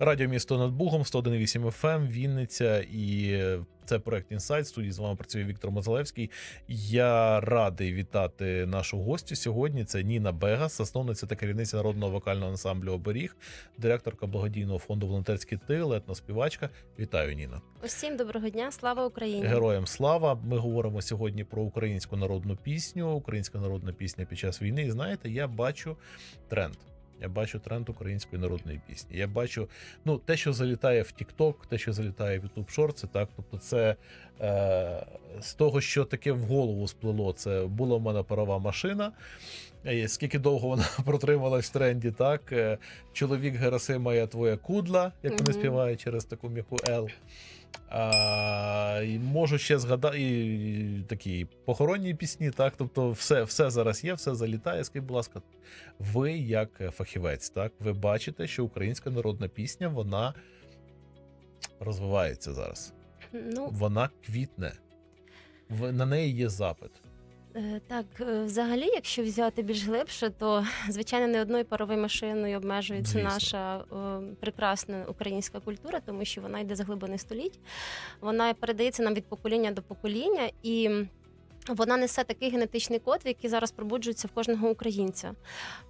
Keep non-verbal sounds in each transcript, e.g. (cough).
Радіо місто над Бугом, 101,8 FM, Вінниця і е, це проект Інсайт. Студії з вами працює Віктор Мозалевський. Я радий вітати нашу гостю сьогодні. Це Ніна Бегас, засновниця та керівниця народного вокального ансамблю Оберіг, директорка благодійного фонду Волонтерський тил, етноспівачка. Вітаю, Ніна. Усім доброго дня, слава Україні! Героям слава! Ми говоримо сьогодні про українську народну пісню, українська народна пісня під час війни. І знаєте, я бачу тренд. Я бачу тренд української народної пісні. Я бачу ну те, що залітає в TikTok, те, що залітає в YouTube Shorts, так тобто, це е, з того, що таке в голову сплело. Це була в мене парова машина. Е, Скільки довго вона (laughs) протрималась в тренді, так Е, чоловік Герасима, я твоя кудла, як вони Мгм. співають через таку м'яку Л. А, і можу ще згадати і, такі похоронні пісні, так. Тобто, все, все зараз є, все залітає. Скажіть, будь ласка, ви як фахівець, так, ви бачите, що українська народна пісня вона розвивається зараз. Ну Вона квітне. На неї є запит. Е, так, е, взагалі, якщо взяти більш глибше, то звичайно не одною паровою машиною обмежується Звісно. наша е, прекрасна українська культура, тому що вона йде з глибини століть. Вона передається нам від покоління до покоління і. Вона несе такий генетичний код, який зараз пробуджується в кожного українця.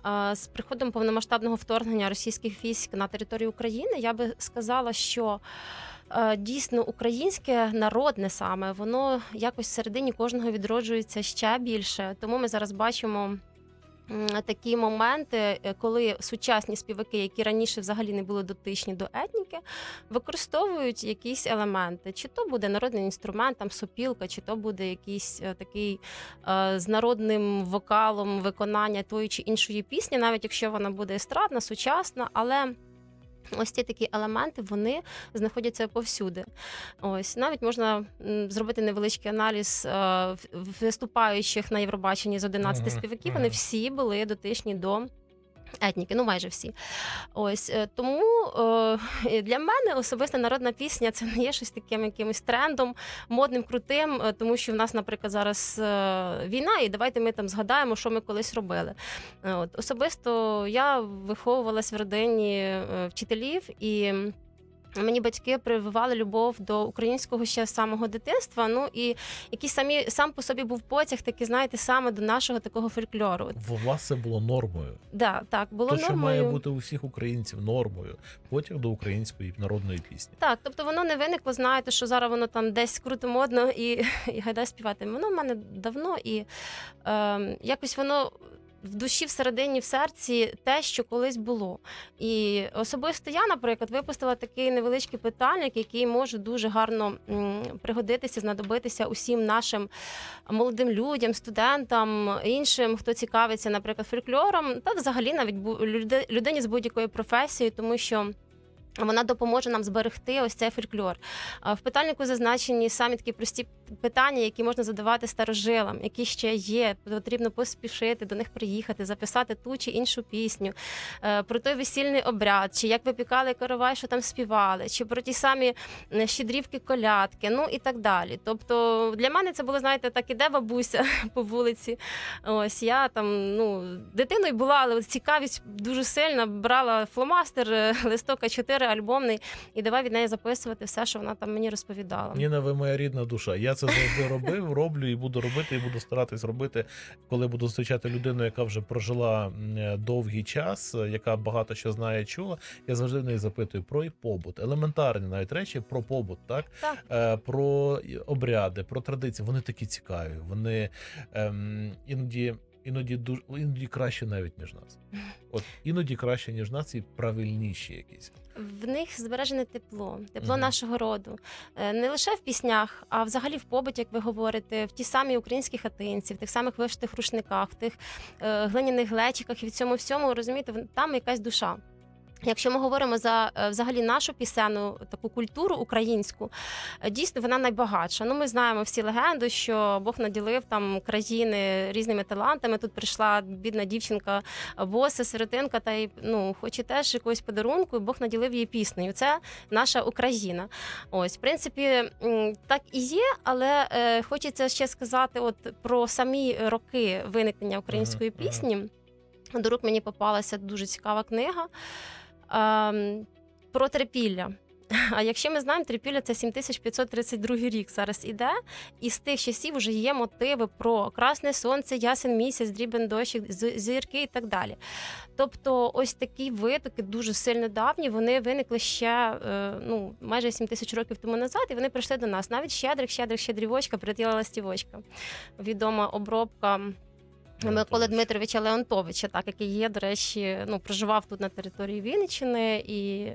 А, З приходом повномасштабного вторгнення російських військ на територію України я би сказала, що е, дійсно українське народне саме воно якось всередині кожного відроджується ще більше. Тому ми зараз бачимо. Такі моменти, е, коли сучасні співаки, які раніше взагалі не були дотичні до етніки, використовують якісь елементи. Чи то буде народний інструмент, там сопілка, чи то буде якийсь е, такий е, з народним вокалом виконання тої чи іншої пісні, навіть якщо вона буде естрадна, сучасна, але. Ось ці такі елементи вони знаходяться повсюди. Ось навіть можна зробити невеличкий аналіз е, виступаючих на Євробаченні з 11 Мгм, співаків. Вони всі були дотичні до. Етніки, ну майже всі. Ось е, тому е, (laughs) для мене особисто народна пісня це не є щось таким якимось трендом, модним, крутим, е, тому що в нас, наприклад, зараз війна, і давайте ми там згадаємо, що ми колись робили. От особисто я виховувалась в родині вчителів і. Мені батьки прививали любов до українського ще з самого дитинства. Ну і який самі сам по собі був потяг, такий, знаєте, саме до нашого такого фольклору. От, В вас це було нормою. Да, так було То, що нормою. має бути у всіх українців нормою. Потяг до української народної пісні. Так, тобто воно не виникло, знаєте, що зараз воно там десь круто модно і, (laughs) і гайдай співати. Воно в мене давно і е, якось воно. В душі, всередині, в серці те, що колись було. І особисто я, наприклад, випустила такий невеличкий питальник, який може дуже гарно пригодитися, знадобитися усім нашим молодим людям, студентам, іншим, хто цікавиться, наприклад, фольклором, та взагалі навіть людині з будь-якою професією, тому що. Вона допоможе нам зберегти ось цей фольклор. В питальнику зазначені самі такі прості питання, які можна задавати старожилам, які ще є. Потрібно поспішити до них приїхати, записати ту чи іншу пісню, е, про той весільний обряд, чи як випікали коровай, що там співали, чи про ті самі е, щедрівки, колядки, ну і так далі. Тобто для мене це було, знаєте, так іде бабуся (laughs) по вулиці. Ось я там ну дитиною була, але цікавість дуже сильна. Брала фломастер, е, листок А4 альбомний, і давай від неї записувати все, що вона там мені розповідала. Ніна, ви моя рідна душа. Я це завжди робив, роблю і буду робити, і буду старатись робити, коли буду зустрічати людину, яка вже прожила довгий час, яка багато що знає, чула. Я завжди в неї запитую про і побут, елементарні навіть речі про побут, так Так. Е, про обряди, про традиції. Вони такі цікаві. Вони ем, іноді. Іноді дуже іноді краще навіть ніж нас. (laughs) От іноді краще ніж нас і правильніші якісь. В них збережене тепло, тепло угу. нашого роду. Е, Не лише в піснях, а взагалі в побуті, як ви говорите, в ті самі українські хатинці, в тих самих вишитих рушниках, в тих е, глиняних глечиках і в цьому всьому розумієте, там якась душа. Якщо ми говоримо за е, взагалі нашу пісенну таку культуру українську, е, дійсно вона найбагатша. Ну, ми знаємо всі легенди, що Бог наділив там країни різними талантами. Тут прийшла бідна дівчинка, боса, сиротинка, та й ну хоче теж якогось подарунку. і Бог наділив її піснею. Це наша Україна. Ось, в принципі, так і є, але е, хочеться ще сказати, от про самі роки виникнення української пісні. До рук мені попалася дуже цікава книга. Ем, про трипілля. (laughs) А якщо ми знаємо, трипілля це 7532 рік зараз іде, і з тих часів вже є мотиви про красне сонце, ясен місяць, дрібен дощик, зірки і так далі. Тобто, ось такі витоки дуже сильно давні. Вони виникли ще е, ну майже 7 тисяч років тому назад, і вони прийшли до нас. Навіть щедрик, щедрик, щедрівочка, прилетіла ластівочка. Відома обробка. Миколи Дмитровича Леонтовича, так який є, до речі, ну проживав тут на території Вінниччини і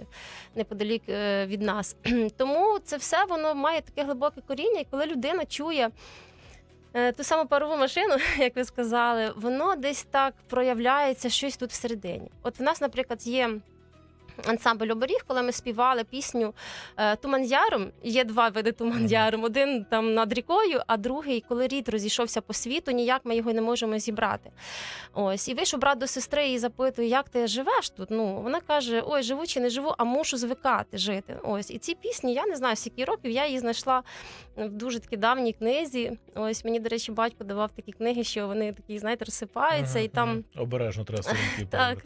неподалік е, від нас. (clears throat) Тому це все воно має таке глибоке коріння, і коли людина чує. е, Ту саму парову машину, (laughs) як ви сказали, воно десь так проявляється щось тут всередині. От в нас, наприклад, є ансамбль оберіг, коли ми співали пісню е, Туман Яром. Є два види Туман Яром. Один там над рікою, а другий, коли рід розійшовся по світу, ніяк ми його не можемо зібрати. Ось, і вийшов брат до сестри і запитує, як ти живеш тут. Ну вона каже: Ой, живу чи не живу, а мушу звикати жити. Ось і ці пісні, я не знаю, скільки років я її знайшла в дуже такій давній книзі. Ось мені, до речі, батько давав такі книги, що вони такі, знаєте, розсипаються, Мгм, і там обережно треба сторінки (laughs) Так.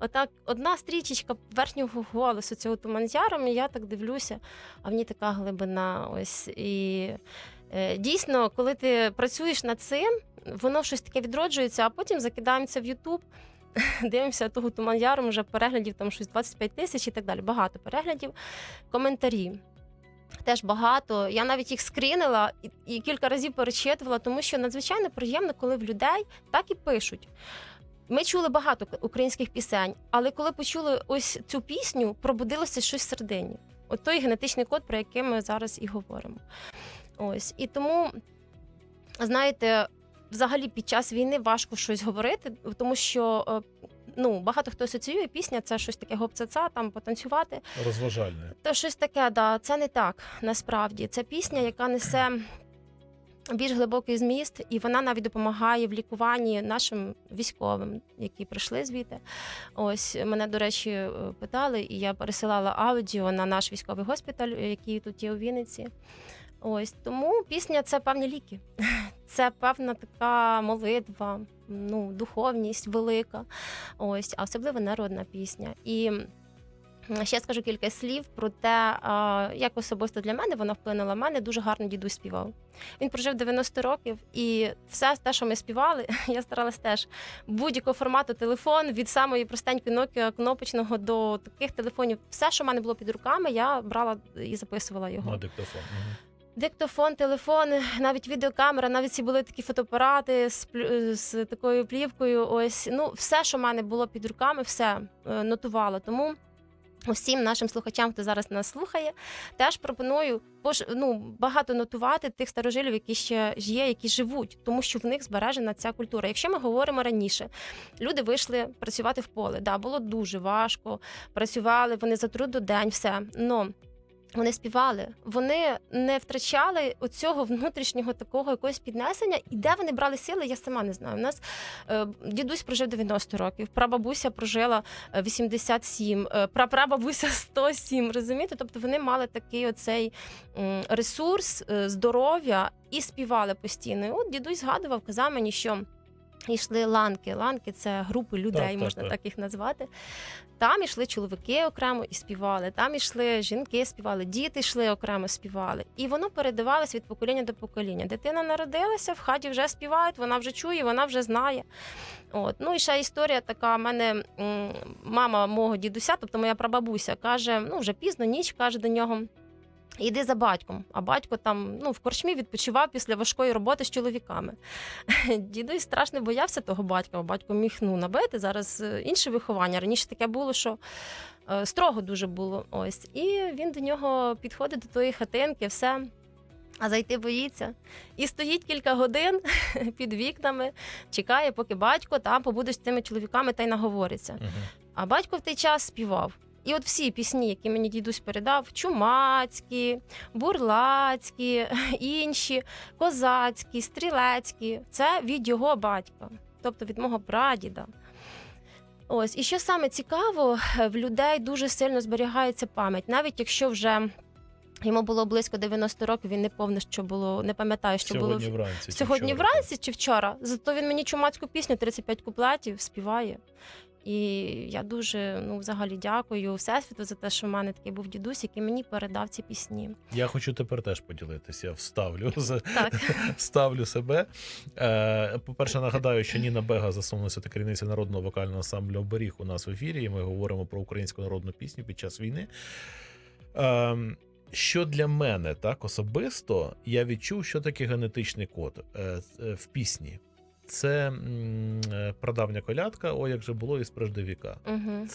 Отак, одна стрічечка верхнього голосу цього туманзяром, і я так дивлюся, а в ній така глибина. Ось і е, дійсно, коли ти працюєш над цим, воно щось таке відроджується, а потім закидаємося в Ютуб. (laughs) Дивимося того туманяром, вже переглядів там щось 25 тисяч і так далі. Багато переглядів, коментарі. Теж багато. Я навіть їх скрінила і, і кілька разів перечитувала, тому що надзвичайно приємно, коли в людей так і пишуть. Ми чули багато українських пісень, але коли почули ось цю пісню, пробудилося щось всередині. От той генетичний код, про який ми зараз і говоримо. Ось. І тому, знаєте, взагалі під час війни важко щось говорити, тому що е, ну, багато хто асоціює пісня, це щось таке гопцаца, там потанцювати. Розважальне. То щось таке, да, це не так насправді. Це пісня, яка несе більш глибокий зміст, і вона навіть допомагає в лікуванні нашим військовим, які прийшли звідти. Ось мене, до речі, е, питали, і я пересилала аудіо на наш військовий госпіталь, е, який тут є у Вінниці. Ось тому пісня це певні ліки. (laughs) Це певна така молитва, ну, духовність велика. Ось, а особливо народна пісня. І ще скажу кілька слів про те, як особисто для мене вона вплинула. Мене дуже гарно дідусь співав. Він прожив 90 років, і все те, що ми співали, (laughs) я старалась теж будь-якого формату телефон від самої простенької Nokia кнопочного до таких телефонів. Все, що в мене було під руками, я брала і записувала його. На диктофон. Диктофон, телефон, навіть відеокамера, навіть ці були такі фотоапарати з, з такою плівкою. Ось ну все, що в мене було під руками, все е, нотувала. Тому усім нашим слухачам, хто зараз нас слухає, теж пропоную пош- ну, багато нотувати тих старожилів, які ще є, які живуть, тому що в них збережена ця культура. Якщо ми говоримо раніше, люди вийшли працювати в поле. Да, було дуже важко. Працювали вони за трудодень, все. Но вони співали, вони не втрачали оцього внутрішнього такого якогось піднесення. І де вони брали сили, я сама не знаю. У нас е, дідусь прожив 90 років, прабабуся прожила е, 87, е, прапрабабуся (laughs) 107, Розумієте? Тобто вони мали такий оцей ресурс, е, здоров'я і співали постійно. І от дідусь згадував, казав мені, що. Йшли ланки. Ланки це групи людей, Так, так, можна так. так їх назвати. Там ішли чоловіки окремо і співали, там ішли жінки, співали, діти йшли окремо співали. І воно передавалось від покоління до покоління. Дитина народилася, в хаті вже співають, вона вже чує, вона вже знає. От. Ну і ще історія така: в мене мама мого дідуся, тобто моя прабабуся, каже: ну вже пізно, ніч каже до нього. Іди за батьком, а батько там ну в корчмі відпочивав після важкої роботи з чоловіками. (laughs) Дідусь страшно боявся того батька, батько міг ну, набити. Зараз е, інше виховання. Раніше таке було, що е, строго дуже було. Ось. І він до нього підходить до тої хатинки, все. А зайти боїться. І стоїть кілька годин (laughs) під вікнами, чекає, поки батько там побуде з цими чоловіками та й наговориться. Мгм. А батько в той час співав. І от всі пісні, які мені дідусь передав: чумацькі, бурлацькі, (laughs) інші, козацькі, стрілецькі це від його батька, тобто від мого прадіда. Ось, і що саме цікаво, в людей дуже сильно зберігається пам'ять, навіть якщо вже йому було близько 90 років, він не повне, що було, не пам'ятає, що було Сьогодні вранці. Сьогодні вранці чи вчора. Зато він мені чумацьку пісню 35 куплетів співає. І я дуже ну, взагалі дякую Всесвіту за те, що в мене такий був дідусь, який мені передав ці пісні. Я хочу тепер теж поділитися. Я вставлю (laughs) за Так. ставлю себе. Е, По-перше, нагадаю, що Ніна Бега, засновниця та керівниця народного вокального ансамблю Оберіг у нас в ефірі. І ми говоримо про українську народну пісню під час війни. Е, що для мене так особисто, я відчув, що таке генетичний код е, в пісні. Це е, прадавня колядка, о, як же було із преждевіка. Угу.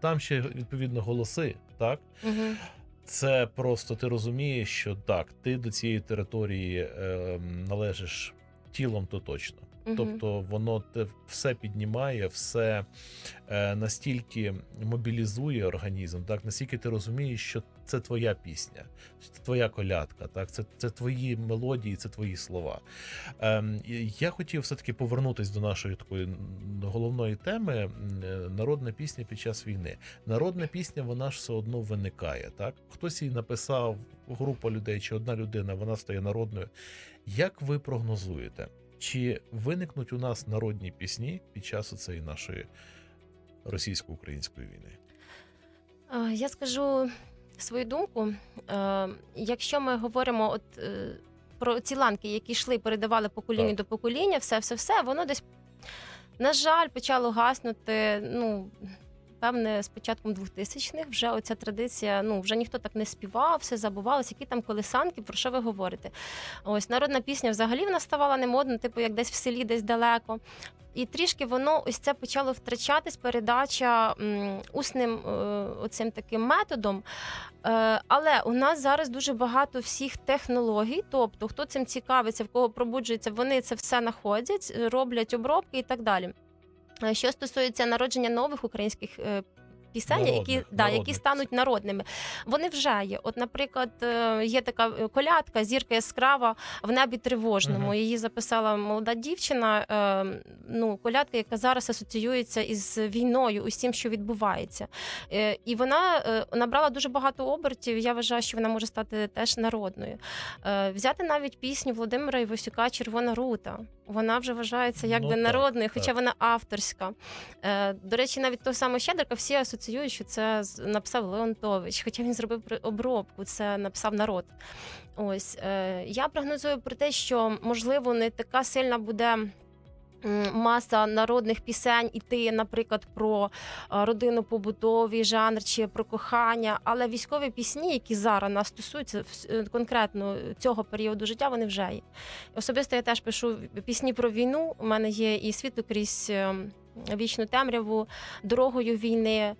Там ще відповідно голоси, так? Угу. Це просто ти розумієш, що так, ти до цієї території е, належиш тілом, то точно. Тобто воно все піднімає, все е, настільки мобілізує організм, так настільки ти розумієш, що це твоя пісня, це твоя колядка, так це, це твої мелодії, це твої слова. І я хотів все-таки повернутися до нашої такої головної теми е, народна пісня під час війни. Народна пісня, вона ж все одно виникає. Так, хтось її написав, група людей чи одна людина, вона стає народною. Як ви прогнозуєте? Чи виникнуть у нас народні пісні під час цієї нашої російсько-української війни? Я скажу свою думку. Якщо ми говоримо от, е, про ці ланки, які йшли, передавали поколінню Так. до покоління, все, все, все, воно десь, на жаль, почало гаснути. Ну, певне, з початком 2000-х вже оця традиція, ну вже ніхто так не співав, все забувалось, які там колесанки, про що ви говорите? Ось народна пісня взагалі вона ставала не модна, типу як десь в селі, десь далеко. І трішки воно ось це почало втрачатись, передача усним е, оцим таким методом. Е, але у нас зараз дуже багато всіх технологій. Тобто, хто цим цікавиться, в кого пробуджується, вони це все знаходять, роблять обробки і так далі. Е, Що стосується народження нових українських е, пісень, які, Народних, да, які стануть народними, вони вже є. От, наприклад, е, є така колядка, зірка яскрава в небі тривожному. Мгм. Її записала молода дівчина. Ну, колядка, яка зараз асоціюється із війною, усім, що відбувається. І вона набрала дуже багато обертів. Я вважаю, що вона може стати теж народною. Взяти навіть пісню Володимира Івасюка Червона рута. Вона вже вважається якби Ну, так, народною, так. хоча вона авторська. Е, До речі, навіть того самого Щедрика всі асоціюють, що це написав Леонтович, хоча він зробив обробку, це написав народ. Ось е, я прогнозую про те, що можливо не така сильна буде. Маса народних пісень іти, наприклад, про е, родину побутовий жанр чи про кохання, але військові пісні, які зараз нас стосуються е, конкретно цього періоду життя, вони вже є. Особисто я теж пишу пісні про війну. У мене є і світло крізь е, вічну темряву, дорогою війни.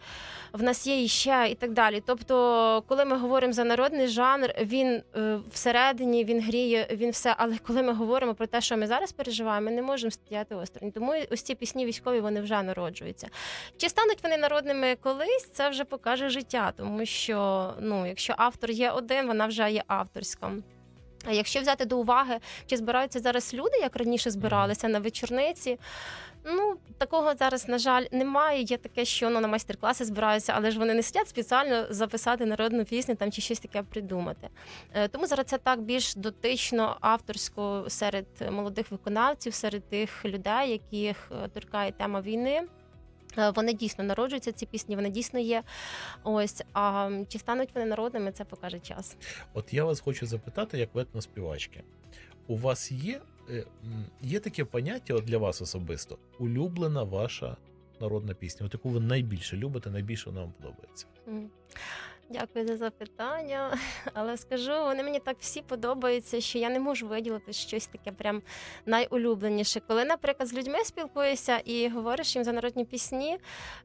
В нас є іще і так далі. Тобто, коли ми говоримо за народний жанр, він е, всередині він гріє, він все. Але коли ми говоримо про те, що ми зараз переживаємо, ми не можемо стояти осторонь. Тому ось ці пісні військові вони вже народжуються. Чи стануть вони народними колись? Це вже покаже життя, тому що ну, якщо автор є один, вона вже є авторська. А якщо взяти до уваги, чи збираються зараз люди, як раніше збиралися на вечорниці? Ну такого зараз, на жаль, немає. Є таке, що ну, на майстер-класи збираються, але ж вони не сидять спеціально записати народну пісню там чи щось таке придумати. Е, Тому зараз це так більш дотично авторсько серед молодих виконавців, серед тих людей, яких е, торкає тема війни. Е, Вони дійсно народжуються ці пісні, вони дійсно є. Ось а чи стануть вони народними, це покаже час. От я вас хочу запитати, як ветно співачки. У вас є, е, є таке поняття от для вас особисто улюблена ваша народна пісня, от яку ви найбільше любите, найбільше вона вам подобається. М. Дякую за запитання. (laughs) Але скажу, вони мені так всі подобаються, що я не можу виділити щось таке прям найулюбленіше. Коли, наприклад, з людьми спілкуєшся і говориш їм за народні пісні,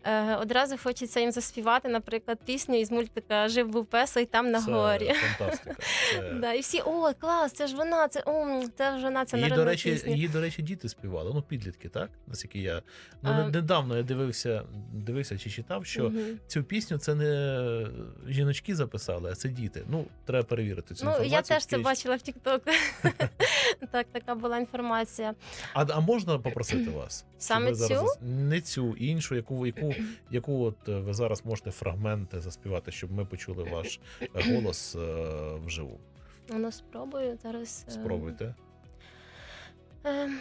е, одразу хочеться їм заспівати, наприклад, пісню із мультика Жив був песо і там на Це горі. фантастика. (laughs) Це... Да, і всі, ой, клас, це ж вона, це, о, це ж вона, це Її, народна до речі, пісня. її, до речі, діти співали. Ну, підлітки, так? Наскільки я. Ну, А. недавно я дивився, дивився чи читав, що Мгм. цю пісню це не жіночки записали, а це діти. Ну, треба перевірити цю Ну, інформацію. я теж це бачила в Тіктоку. (laughs) Так, така була інформація. А, а можна попросити вас? Саме ви зараз не цю, іншу, яку, яку, яку от е, ви зараз можете фрагменти заспівати, щоб ми почули ваш е, голос е, вживу. Ну, спробую зараз. е, Спробуйте. Ем,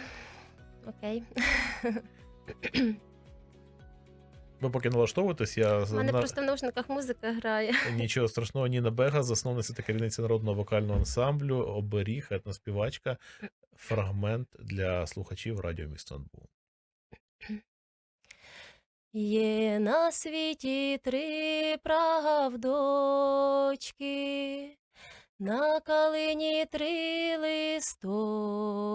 Окей. (clears throat) (clears throat) Ви поки налаштовуєтесь, я У мене на... просто в наушниках музика грає. (laughs) нічого страшного. Ніна Бега, засновниця та керівниця народного вокального ансамблю, оберіг, етноспівачка, фрагмент для слухачів радіо місто НБУ. Є на світі три правдочки, на калині три листочки.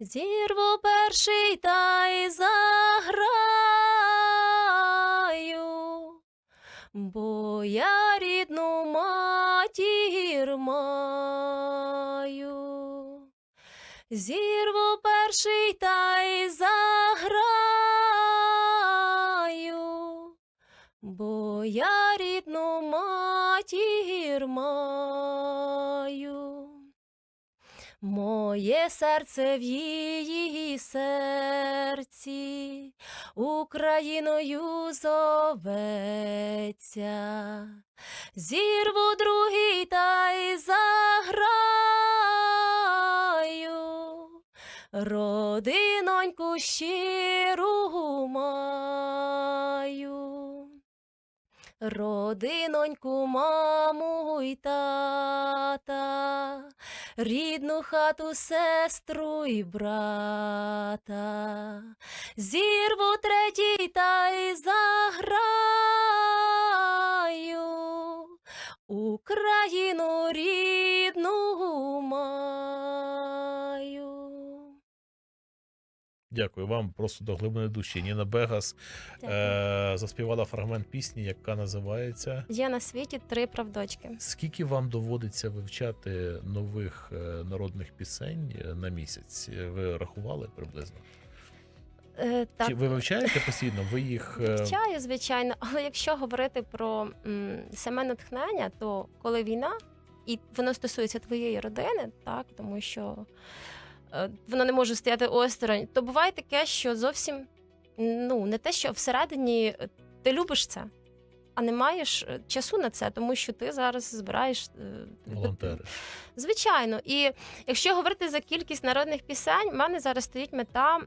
Зірву перший та й заграю, бо я рідну матір маю. Зірву перший та й заграю, бо я рідну матір маю. Моє серце в її серці Україною зоветься, зірву другий та й заграю, родиноньку щиру маю. Родиноньку, маму й тата, рідну хату, сестру й брата, зірву третій та й заграю, Україну рідну маю. Дякую вам просто до глибини душі. Ніна Бегас е- заспівала фрагмент пісні, яка називається. Є на світі три правдочки. Скільки вам доводиться вивчати нових е, народних пісень е, на місяць? Ви рахували приблизно? Е, так. Чи ви вивчаєте постійно? Ви їх е, Вивчаю, звичайно, але якщо говорити про м, саме натхнення, то коли війна, і воно стосується твоєї родини, так тому що е, воно не може стояти осторонь, то буває таке, що зовсім ну не те, що всередині е, ти любиш це, а не маєш е, часу на це, тому що ти зараз збираєш волонтери? Звичайно, і якщо говорити за кількість народних пісень, в мене зараз стоїть мета.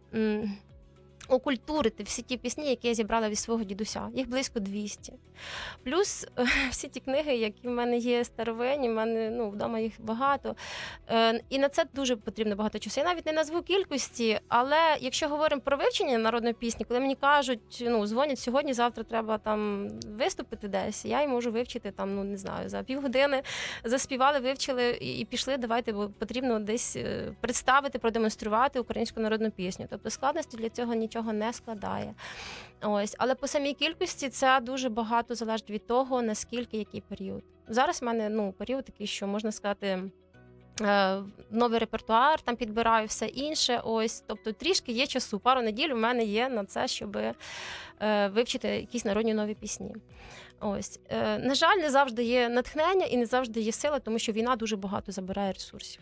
Окультурити всі ті пісні, які я зібрала від свого дідуся. Їх близько 200. Плюс е, (laughs) всі ті книги, які в мене є старовинні, в мене ну, вдома їх багато. Е, І на це дуже потрібно багато часу. Я навіть не назву кількості, але якщо говоримо про вивчення народної пісні, коли мені кажуть, ну дзвонять сьогодні, завтра треба там виступити десь, я й можу вивчити там, ну не знаю, за півгодини заспівали, вивчили і і пішли. Давайте, бо потрібно десь е, представити, продемонструвати українську народну пісню. Тобто складності для цього нічого не складає. Ось, але по самій кількості це дуже багато залежить від того, наскільки який період. Зараз в мене ну період такий, що можна сказати. е, Новий репертуар там підбираю все інше. Ось, тобто трішки є часу. Пару неділь у мене є на це, щоб е, вивчити якісь народні нові пісні. Ось е, на жаль, не завжди є натхнення і не завжди є сила, тому що війна дуже багато забирає ресурсів.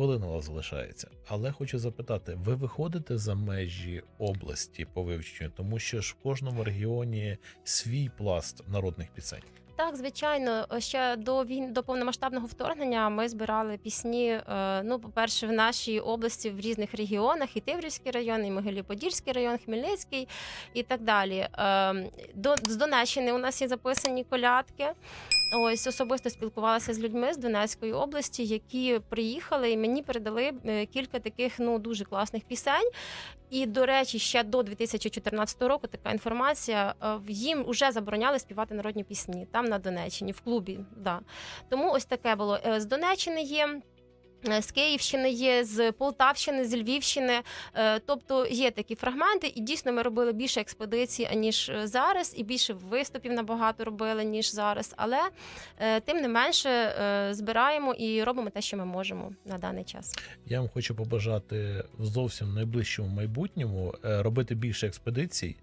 Хвилина у вас залишається. Але хочу запитати: ви виходите за межі області по вивченню, тому що ж в кожному регіоні свій пласт народних пісень. Так, звичайно, ще до війн до повномасштабного вторгнення ми збирали пісні. е, Ну, по-перше, в нашій області в різних регіонах: і Тиврівський район, і Могилів-Подільський район, Хмельницький і так далі. Е, До з Донеччини у нас є записані колядки. Ось особисто спілкувалася з людьми з Донецької області, які приїхали і мені передали е, кілька таких ну дуже класних пісень. І до речі, ще до 2014 року така інформація е, їм вже забороняли співати народні пісні там на Донеччині, в клубі. Да. Тому ось таке було. Е, З Донеччини є. Е, З Київщини є, з Полтавщини, з Львівщини, Е, тобто є такі фрагменти, і дійсно ми робили більше експедицій аніж е, зараз, і більше виступів набагато робили ніж зараз. Але тим не менше збираємо і робимо те, що ми можемо на даний час. Я вам хочу побажати в зовсім найближчому майбутньому робити більше експедицій,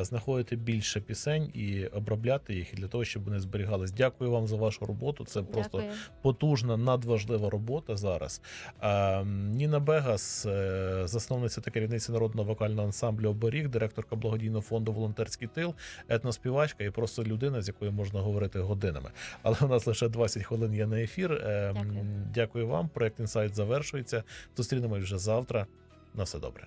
знаходити більше пісень і обробляти їх і для того, щоб вони зберігались. Дякую вам за вашу роботу. Це просто Дякую. потужна, надважлива робота зараз. Е, Ніна Бегас, е, засновниця та керівниця народного вокального ансамблю Оберіг, директорка благодійного фонду Волонтерський тил, етноспівачка і просто людина, з якою можна говорити годинами. Але у нас лише 20 хвилин є на ефір. Е, Дякую. Дякую вам. Проект інсайт завершується. Зустрінемось вже завтра. На все добре.